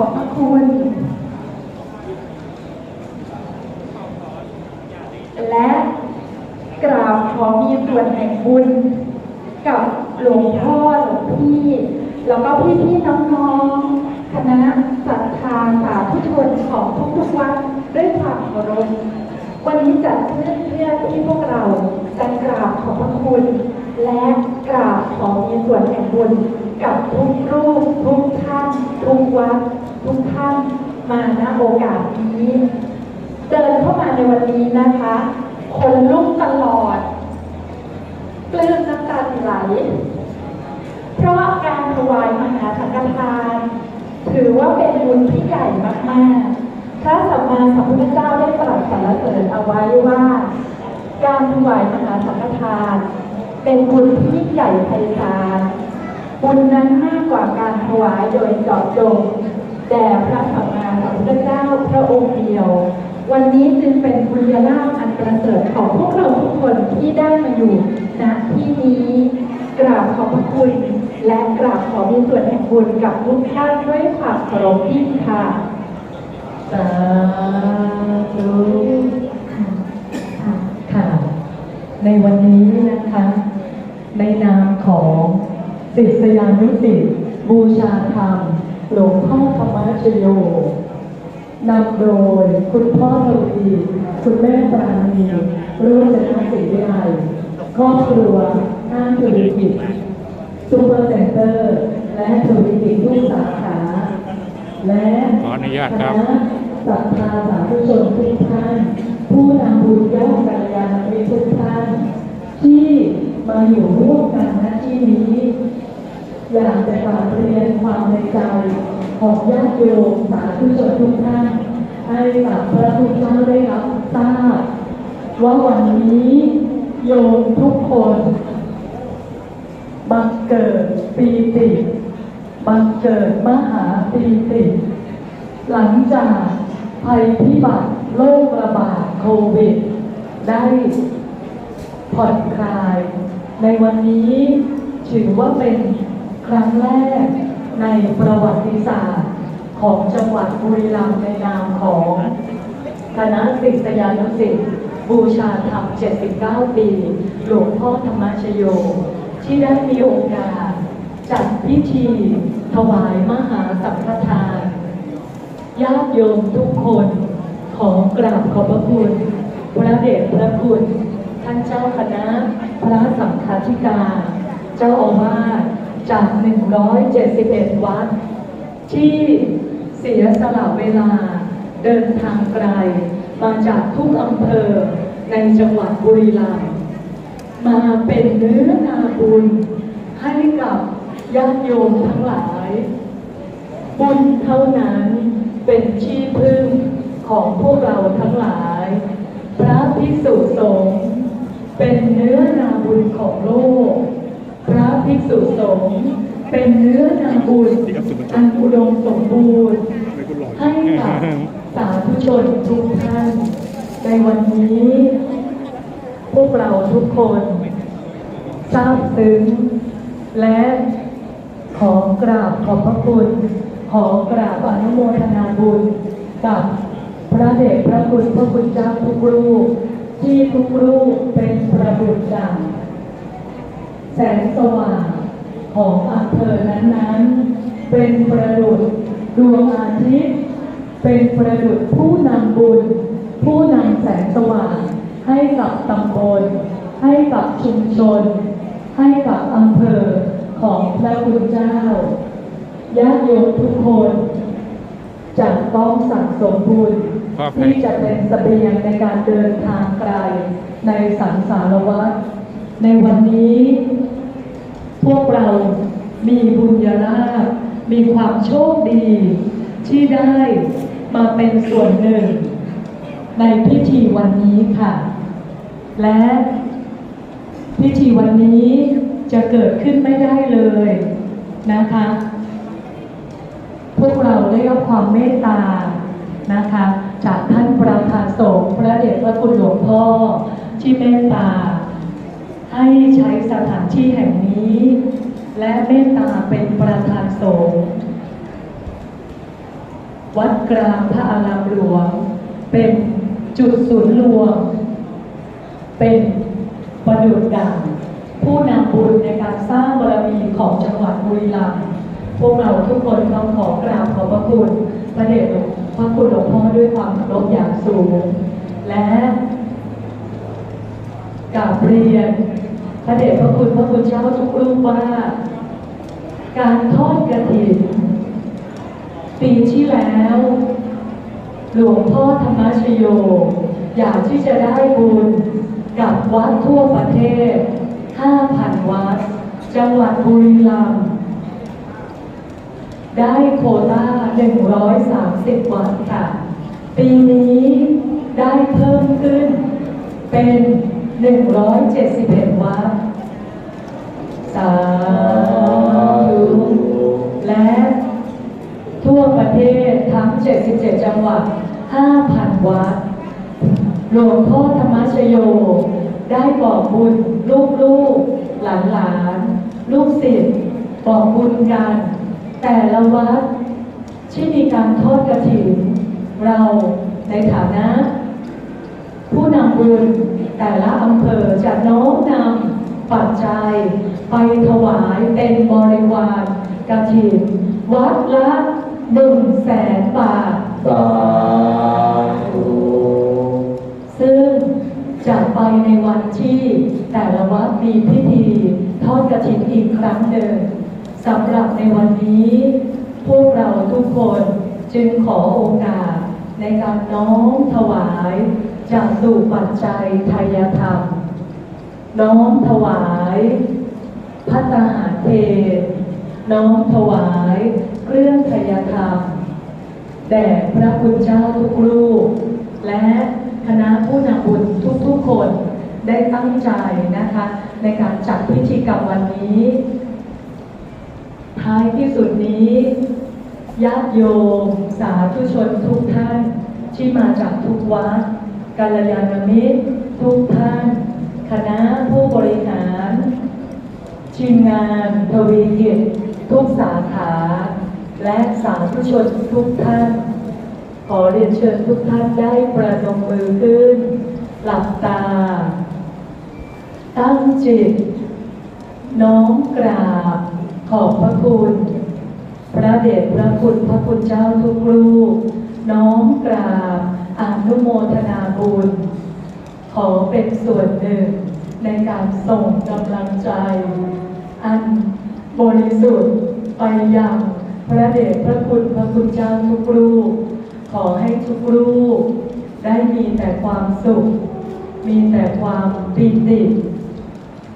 อบพระคุณ และกราบขอมีส่วนแห่งบุญ กับหลวงพ่อหลวงพี่ แล้วก็พี่พี่ๆน้องๆคณะศรัทธาสาธุชนของทุกๆวัดด้วยความเคารพวันนี้จัดขึ้นเพื่อที่พวกเราจะกราบขอบพระคุณ และกราบขอมีส่วนแห่งบุญกับทุกรูปทุกท่านทุกวัด ทุกท่านมาณโอกาสนี้ เดินเข้ามาในวันนี้นะคะคนลุกตลอดปลื้มน้ำตาไหล เพราะการถวายมหาสังฆทาน ถือว่าเป็นบุญที่ใหญ่มากๆ พระสัมมาสัมพุทธเจ้าได้ตรัสสรรเสริญเอาไว้ว่า การถวายมหาสังฆทาน เป็นบุญที่ใหญ่ไพศาลบุญนั้นมากกว่าการถวายโดยเจาะจง แด่พระสัมมาสัมพุทธเจ้าพระองค์เดียว วันนี้จึงเป็นบุญญาลาภอันประเสริฐของพวกเราทุกคนที่ได้มาอยู่ณที่นี้กราบขอบพระคุณ และกราบขอมีส่วนแห่งบุญกับทุกท่านด้วยความเคารพยิ่งค่ะสาธุค่ะ ในวันนี้นะคะ ในนามของศิษยานุศิษย์บูชาธรรม หลวงพ่อธรรมชโยนำโดยคุณพ่อทวีคุณแม่ปราณีรุ่งชนะศรีวิไลครอบครัวห้างธุรกิจซูเปอร์เซ็นเตอร์ และธุรกิจทุกสาขา และขออนุญาตครับคณะศรัทธาสาธุชนทุกท่าน ผู้นำบุญยอดกัลยาณมิตรทุกท่าน ที่มาอยู่ร่วมกันณที่นี้ อยาก จะกราบเรียนความในใจของญาติโยมสาธุชนทุกท่านให้กับพระคุณเจ้าได้รับทราบว่าวันนี้โยมทุกคนบังเกิดปีติบังเกิดมหาปีติ หลังจากภัยพิบัติโรคระบาดโควิด ได้ผ่อนคลาย ในวันนี้ถือว่าเป็น ครั้งแรกในประวัติศาสตร์ของจังหวัดบุรีรัมย์ในนามของคณะศิษยานุศิษย์บูชาธรรม 79 ปี หลวงพ่อธรรมชโย ที่ได้มีโอกาสจัดพิธีถวายมหาสังฆทานญาติโยมทุกคนขอกราบขอบพระคุณ พระเดชพระคุณ ท่านเจ้าคณะ พระสังฆาธิการ เจ้าอาวาส จาก 171 วัด ที่เสียสละเวลาเดินทางไกล มาจากทุกอำเภอในจังหวัดบุรีรัมย์มาเป็นเนื้อนาบุญ ให้กับญาติโยมทั้งหลาย บุญเท่านั้นเป็นที่พึ่งของพวกเราทั้งหลาย พระภิกษุสงฆ์เป็นเนื้อนาบุญของโลก พระภิกษุสงฆ์เป็นเนื้อนาบุญอันอุดมสมบูรณ์ให้กับสาธุชนทุกท่าน ในวันนี้ พวกเราทุกคนทราบซึ้งและขอกราบขอบพระคุณ ขอกราบอนุโมทนาบุญ กับพระเดชพระคุณพระคุณเจ้าทุกรูปที่ทุกรูปเป็นประบุดังแสงสว่างของอำเภอนั้นๆ เป็นประดุจดวงอาทิตย์ เป็นประดุจผู้นำบุญ ผู้นำแสงสว่างให้กับตำบล ให้กับชุมชน ให้กับอำเภอของพระคุณเจ้าญาติโยมทุกคนจะต้องสั่งสมบุญครับที่จะเป็นเสบียงในการเดินทางไกลในสังสารวัฏในวันนี้ พวกเรามีบุญญาลาภมีความโชคดี ที่ได้มาเป็นส่วนหนึ่ง ในพิธีวันนี้ค่ะ และพิธีวันนี้จะเกิดขึ้นไม่ได้เลยนะคะ พวกเราได้รับความเมตตานะคะ จากท่านประธานสงฆ์พระเดชพระคุณหลวงพ่อที่เมตตา ให้ใช้สถานที่แห่งนี้ และเมตตาเป็นประธานสงฆ์วัดกลางพระอารามหลวง เป็นจุดศูนย์รวม เป็นประดุจดังผู้นำบุญในการสร้างบารมีของจังหวัดบุรีรัมย์พวกเราทุกคนต้องขอกราบขอบพระคุณพระเดชพระคุณหลวงพ่อด้วยความเคารพอย่างสูง และกราบเรียน ระเดชพระคุณพระคุณเจ้าทุกรูปว่า การทอดกระถิน ปีที่แล้ว หลวงพ่อธรรมชโย อยากที่จะได้บุญกับวัดทั่วประเทศ 5,000 วัด จังหวัดบุรีรัมย์ได้โควต้า 130 วัดค่ะ ปีนี้ได้เพิ่มขึ้นเป็น 171วัดสาธุและทั่วประเทศทั้ง 77 จังหวัด 5,000 วัด หลวงพ่อธรรมชโย ได้บอกบุญลูกๆ หลานๆ ลูกศิษย์บอกบุญกัน แต่ละวัดที่มีการทอดกระถิ่นเราในฐานะ ผู้นำบุญ แต่ละอำเภอจะโน้มนำปัจจัย ไปถวายเป็นบริวารกฐินวัดละหนึ่งแสนบาท สาธุซึ่งจะไปในวันที่แต่ละวัดมีพิธีทอดกระถินอีกครั้งหนึ่งสำหรับในวันนี้ พวกเราทุกคนจึงขอโอกาสในการน้อมถวาย จากสู่ปัจจัยทายธรรม น้อมถวายพัตตาหารเพน้อมถวายเครื่องทายธรรม แด่พระคุณเจ้าทุกรูป และคณะผู้นำบุญทุกๆคนได้ตั้งใจนะคะ ในการจัดพิธีกรรมวันนี้ ท้ายที่สุดนี้ญาติโยม สาธุชนทุกท่านที่มาจากทุกวัด กัลยาณมิตร ทุกท่าน คณะผู้บริหารทีมงานทวีกิจทุกสาขา และสาธุชนทุกท่าน ขอเรียนเชิญทุกท่านได้ประนมมือขึ้น หลับตา ตั้งจิต น้อมกราบ ขอบพระคุณ พระเดชพระคุณพระคุณเจ้าทุกรูป น้อมกราบอนุโมทนาบุญ ขอเป็นส่วนหนึ่งในการส่งกำลังใจ อันบริสุทธิ์ไปยังพระเดชพระคุณพระคุณเจ้าทุกรูป ขอให้ทุกรูป ได้มีแต่ความสุข มีแต่ความปีติ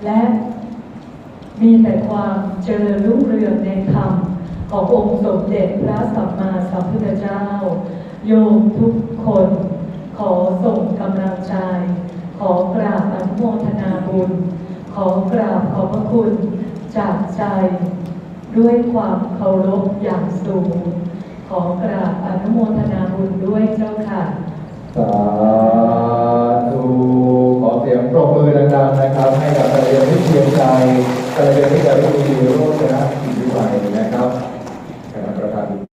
และมีแต่ความเจริญรุ่งเรืองในธรรม ขององค์สมเด็จพระสัมมาสัมพุทธเจ้า โยมทุกคน ขอส่งกำลังใจ ขอกราบอนุโมทนาบุญ ขอกราบขอบพระคุณจากใจ ด้วยความเคารพอย่างสูง ขอกราบอนุโมทนาบุญด้วยเจ้าค่ะสาธุขอเสียงปรบมือดังๆนะครับ ให้กับกระเรียนที่เพียงใจกระเรียนที่จะรู้ดีโรจนะ